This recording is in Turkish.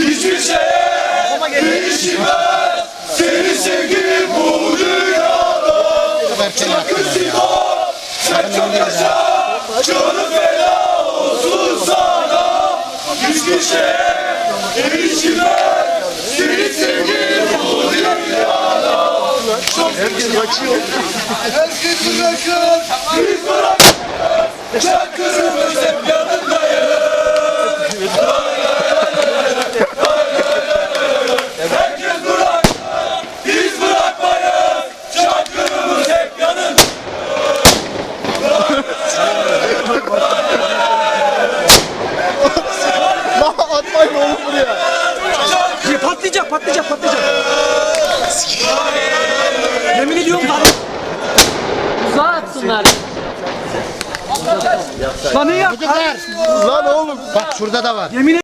Hiçbir şeye değişmez. Seni sevgi bu dünyada. Çakır Sivas, sen çok yaşa. Canı feda olsun sana. Hiçbir şeye değişmez. Seni sevgi bu dünyada. Herkes kaçıyor. Herkes bırakın. Biz bırakın. Patlayacak, patlayacak, patlayacak. Yemin ediyorum lan. Uzağa atsınlar. Lan ne yap? Lan oğlum. Bak şurada da var. Yemin